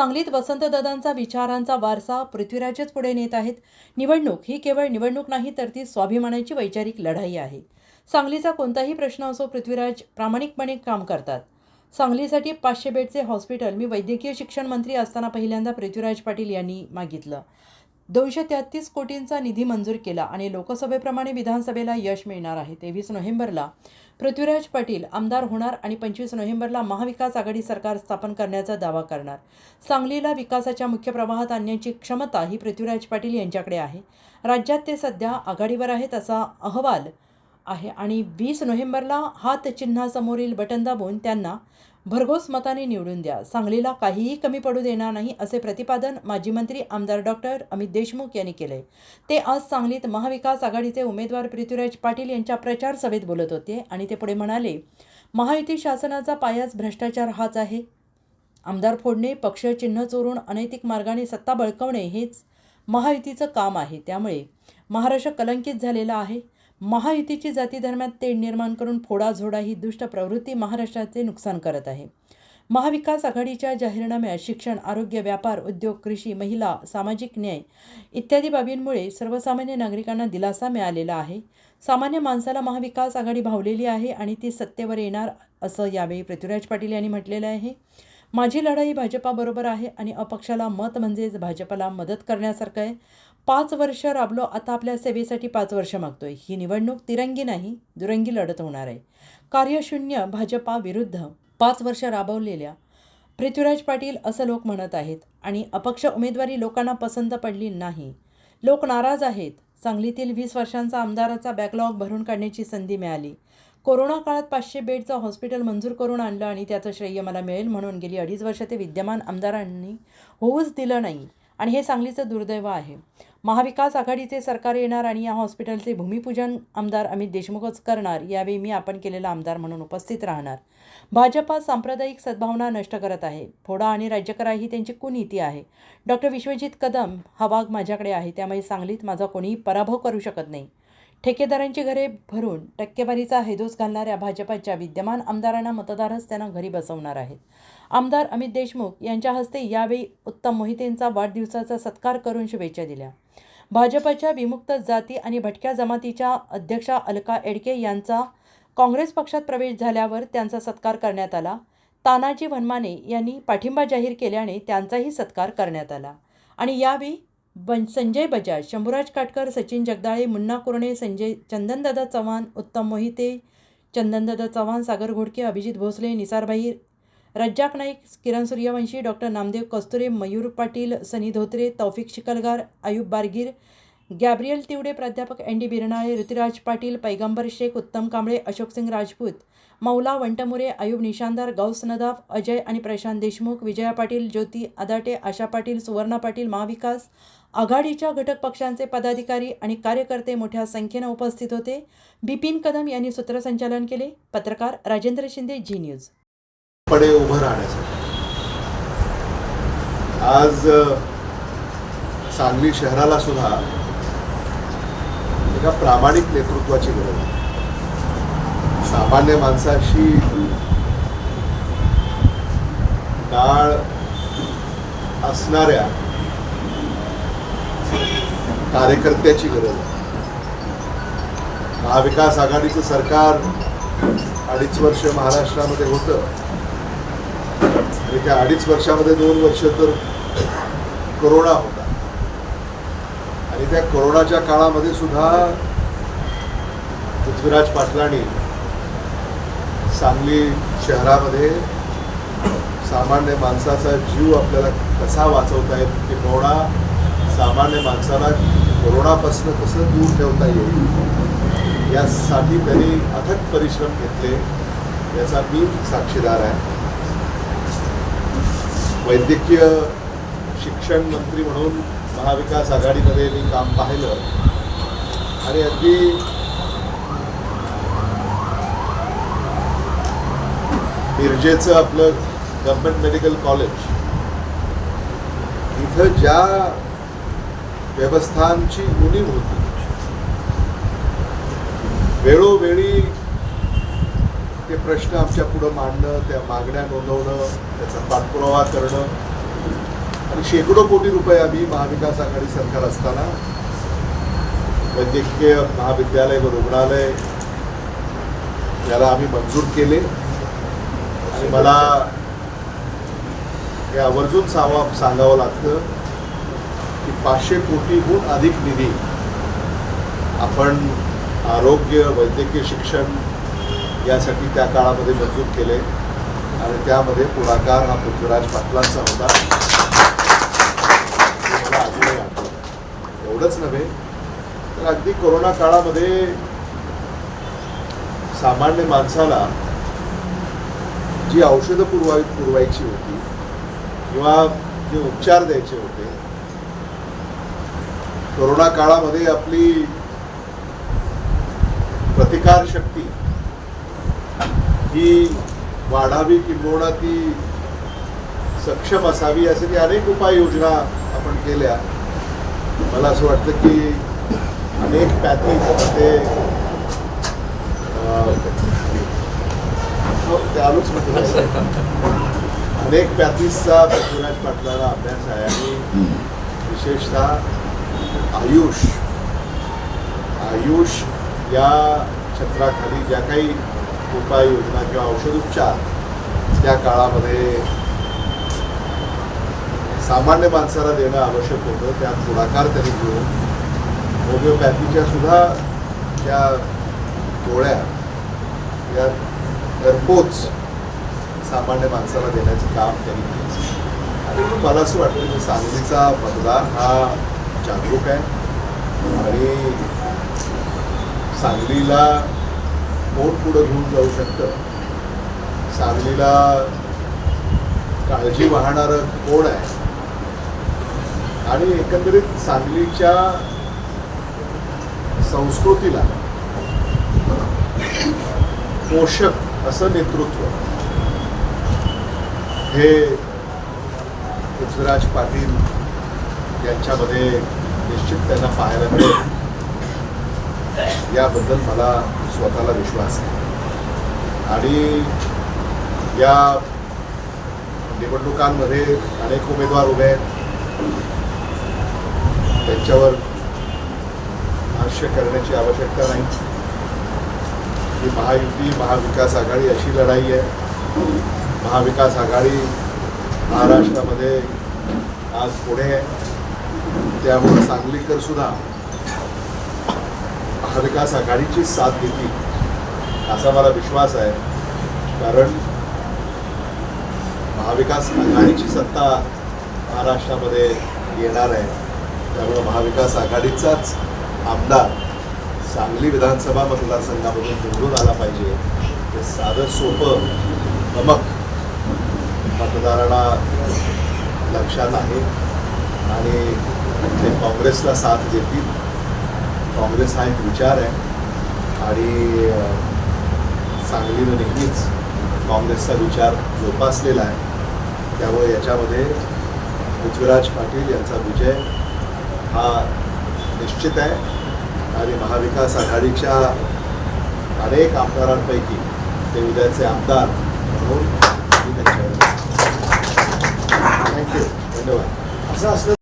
सांगलीत वसंतदादांचा विचारांचा वारसा पृथ्वीराजच पुढे नेत आहेत. निवडणूक ही केवळ निवडणूक नाही तर ती स्वाभिमानाची वैचारिक लढाई आहे. सांगलीचा कोणताही प्रश्न असो पृथ्वीराज प्रामाणिकपणे काम करतात. सांगलीसाठी पाचशे बेडचे हॉस्पिटल मी वैद्यकीय शिक्षण मंत्री असताना पहिल्यांदा पृथ्वीराज पाटील यांनी मागितलं. दोनशे तेहत्तीस कोटींचा निधी मंजूर केला आणि लोकसभेप्रमाणे विधानसभेला यश मिळणार आहे. तेवीस नोव्हेंबरला पृथ्वीराज पाटील आमदार होणार आणि पंचवीस नोव्हेंबरला महाविकास आघाडी सरकार स्थापन करण्याचा दावा करणार. सांगलीला विकासाच्या मुख्य प्रवाहात आणण्याची क्षमता ही पृथ्वीराज पाटील यांच्याकडे आहे. राज्यात ते सध्या आघाडीवर आहेत असा अहवाल आहे आणि वीस नोव्हेंबरला हात चिन्हासमोरील बटन दाबून त्यांना भरघोस मताने निवडून द्या. सांगलीला काहीही कमी पडू देणार नाही असे प्रतिपादन माजी मंत्री आमदार डॉक्टर अमित देशमुख यांनी केले. ते आज सांगलीत महाविकास आघाडीचे उमेदवार पृथ्वीराज पाटील यांच्या प्रचार सभेत बोलत होते आणि ते पुढे म्हणाले महायुती शासनाचा पायाच भ्रष्टाचार हाच आहे. आमदार फोडणे पक्ष चिन्ह चोरून अनैतिक मार्गाने सत्ता बळकवणे हेच महायुतीचं काम आहे. त्यामुळे महाराष्ट्र कलंकित झालेला आहे. महायुतीची जाती धर्मात तेढ निर्माण करून फोडाझोडा ही दुष्ट प्रवृत्ती महाराष्ट्राचे नुकसान करत आहे. महाविकास आघाडीच्या जाहीरनाम्यात शिक्षण आरोग्य व्यापार उद्योग कृषी महिला सामाजिक न्याय इत्यादी बाबींमुळे सर्वसामान्य नागरिकांना दिलासा मिळालेला आहे. सामान्य माणसाला महाविकास आघाडी भावलेली आहे आणि ती सत्तेवर येणार असं यावेळी पृथ्वीराज पाटील यांनी म्हटलेलं आहे. माझी लढाई भाजपाबरोबर आहे आणि अपक्षाला मत म्हणजेच भाजपाला मदत करण्यासारखं आहे. पाच वर्ष राबलो आता आपल्या सेवेसाठी पाच वर्ष मागतोय. ही निवडणूक तिरंगी नाही दुरंगी लढत होणार आहे. कार्यशून्य भाजपा विरुद्ध पाच वर्ष राबवलेल्या पृथ्वीराज पाटील असं लोक म्हणत आहेत आणि अपक्ष उमेदवारी लोकांना पसंत पडली नाही. लोक नाराज आहेत. सांगलीतील वीस वर्षांचा आमदाराचा बॅकलॉग भरून काढण्याची संधी मिळाली. कोरोना काळात पाचशे बेडचं हॉस्पिटल मंजूर करून आणलं आणि त्याचं श्रेय मला मिळेल म्हणून गेली अडीच वर्ष ते विद्यमान आमदारांनी होऊच दिलं नाही. आणि हे सांगलीचं दुर्दैव आहे. महाविकास आघाडीचे सरकार येणार आणि या हॉस्पिटलचे भूमिपूजन आमदार अमित देशमुखच करणार यावेळी मी आपण केलेला आमदार म्हणून उपस्थित राहणार. भाजपा सांप्रदायिक सद्भावना नष्ट करत आहे. फोडा आणि राज्यकरा ही त्यांची कुनीती आहे. डॉक्टर विश्वजित कदम हा वाघ माझ्याकडे आहे त्यामुळे सांगलीत माझा कोणीही पराभव करू शकत नाही. ठेकेदारांची घरे भरून टक्केवारीचा हैदोस घालणाऱ्या भाजपाच्या विद्यमान आमदारांना मतदारच त्यांना घरी बसवणार आहेत. आमदार अमित देशमुख यांच्या हस्ते यावेळी उत्तम मोहितेंचा वाढदिवसाचा सत्कार करून शुभेच्छा दिल्या. भाजपच्या विमुक्त जाती आणि भटक्या जमातीच्या अध्यक्षा अलका एडके यांचा काँग्रेस पक्षात प्रवेश झाल्यावर त्यांचा सत्कार करण्यात आला. तानाजी वनमाने यांनी पाठिंबा जाहीर केल्याने त्यांचाही सत्कार करण्यात आला. आणि यावेळी बन संजय बजाज शंभूराज काटकर सचिन जगदाळे मुन्ना कुरणे संजय चंदनदादा चव्हाण उत्तम मोहिते चंदनदादा चव्हाण सागर घोडके अभिजित भोसले निसारभाई रज्जाक नाईक किरण सूर्यवंशी डॉक्टर नामदेव कस्तुरे मयूर पाटील सनी धोत्रे तौफिक शिकलगार आयुब बारगीर गॅब्रियल तिवडे प्राध्यापक एन डी बिरनाळे ऋतुराज पाटील पैगंबर शेख उत्तम कांबळे अशोकसिंग राजपूत मौला वंटमुरे आयुब निशानदार गौस नदाफ अजय आणि प्रशांत देशमुख विजया पाटील ज्योती आदाटे आशा पाटील सुवर्णा पाटील महाविकास आघाडीच्या घटक पक्षांचे पदाधिकारी आणि कार्यकर्ते मोठ्या संख्येनं उपस्थित होते. बिपिन कदम यांनी सूत्रसंचालन केले. पत्रकार राजेंद्र शिंदे जी न्यूज. पडे उभं राहण्यासाठी. आज सांगली शहराला सुद्धा एका प्रामाणिक नेतृत्वाची गरज आहे. सामान्य माणसाशी डाळ असणाऱ्या कार्यकर्त्याची गरज आहे. महाविकास आघाडीचं सरकार अडीच वर्ष महाराष्ट्रामध्ये होतं. आणि त्या अडीच वर्षामध्ये दोन वर्ष तर कोरोना होता. त्या कोरोनाच्या काळामध्ये सुद्धा पृथ्वीराज पाटलांनी सांगली शहरामध्ये सामान्य माणसाचा जीव आपल्याला कसा वाचवता येईल किंवा सामान्य माणसाला कोरोनापासून कसं दूर ठेवता येईल यासाठी त्यांनी अथक परिश्रम घेतले याचा मी साक्षीदार आहे. वैद्यकीय शिक्षण मंत्री म्हणून महाविकास आघाडीमध्ये मी काम पाहिलं. आणि अगदी मिरजेचं आपलं गव्हर्मेंट मेडिकल कॉलेज इथं ज्या व्यवस्थांची उणीव होती वेळोवेळी ते प्रश्न आमच्या पुढं मांडणं त्या मागण्या नोंदवणं त्याचा पाठपुरावा करणं आणि शेकडो कोटी रुपये आम्ही महाविकास आघाडी सरकार असताना वैद्यकीय महाविद्यालय व रुग्णालय याला आम्ही मंजूर केले. आणि मला हे आवर्जून सांगा सांगावं लागतं की पाचशे कोटीहून अधिक निधी आपण आरोग्य वैद्यकीय शिक्षण यासाठी त्या काळामध्ये मंजूर केले. आणि त्यामध्ये पुढाकार हा पृथ्वीराज पाटलांचा होता. की कोरोना काळामध्ये सामान्य माणसाला जी औषधं पुरवाय पुरवायची होती किंवा जे उपचार द्यायचे होते कोरोना काळामध्ये आपली प्रतिकार शक्ती ही वाढावी किंबहुना ती सक्षम असावी यासाठी अनेक उपाययोजना आपण केल्या. मला असं वाटतं की अनेक पॅथीज ते अं, हो, ते आलोच अनेक पॅथीजचा पृथ्वीराज पाटलाला अभ्यास आहे आणि विशेषतः आयुष. आयुष या क्षेत्राखाली ज्या काही उपाययोजना किंवा औषधोपचार त्या काळामध्ये सामान्य माणसाला देणं आवश्यक होतं त्यात पुढाकार त्यांनी घेऊन होमिओपॅथीच्या सुद्धा त्या गोळ्या या घरपोच सामान्य माणसाला देण्याचं काम त्यांनी केलं. आणि मला असं वाटतं की सांगलीचा मतदार हा जागरूक आहे. आणि सांगलीला कोण पुढं घेऊन जाऊ शकतं? सांगलीला काळजी वाहणारं कोण आहे? आणि एकंदरीत सांगलीच्या संस्कृतीला. पोषक असं नेतृत्व. हे पृथ्वीराज पाटील यांच्यामध्ये निश्चित त्यांना पाहायला मिळेल. याबद्दल मला स्वतःला विश्वास आहे. आणि या निवडणुकांमध्ये अनेक उमेदवार उभे आहेत. त्यांच्यावर भाष्य करण्याची आवश्यकता नाही. ही महायुती महाविकास आघाडी अशी लढाई आहे. महाविकास आघाडी महाराष्ट्रामध्ये आज पुढे आहे. त्यामुळे सांगलीकर सुद्धा महाविकास आघाडीची साथ घेतील असा मला विश्वास आहे. कारण महाविकास आघाडीची सत्ता महाराष्ट्रामध्ये येणार आहे. त्यामुळे महाविकास आघाडीचाच आमदार सांगली विधानसभा मतदारसंघामधून निवडून आला पाहिजे. ते साधं सोपं नमक मतदारांना लक्षात आहे. आणि ते काँग्रेसला साथ देतील. काँग्रेस हा एक विचार आहे. आणि सांगलीनं नेहमीच काँग्रेसचा विचार जोपासलेला आहे. त्यामुळे याच्यामध्ये पृथ्वीराज पाटील यांचा विजय हा निश्चित आहे. आणि महाविकास आघाडीच्या अनेक आमदारांपैकी ते उद्याचे आमदार म्हणून थँक्यू धन्यवाद. असं असलं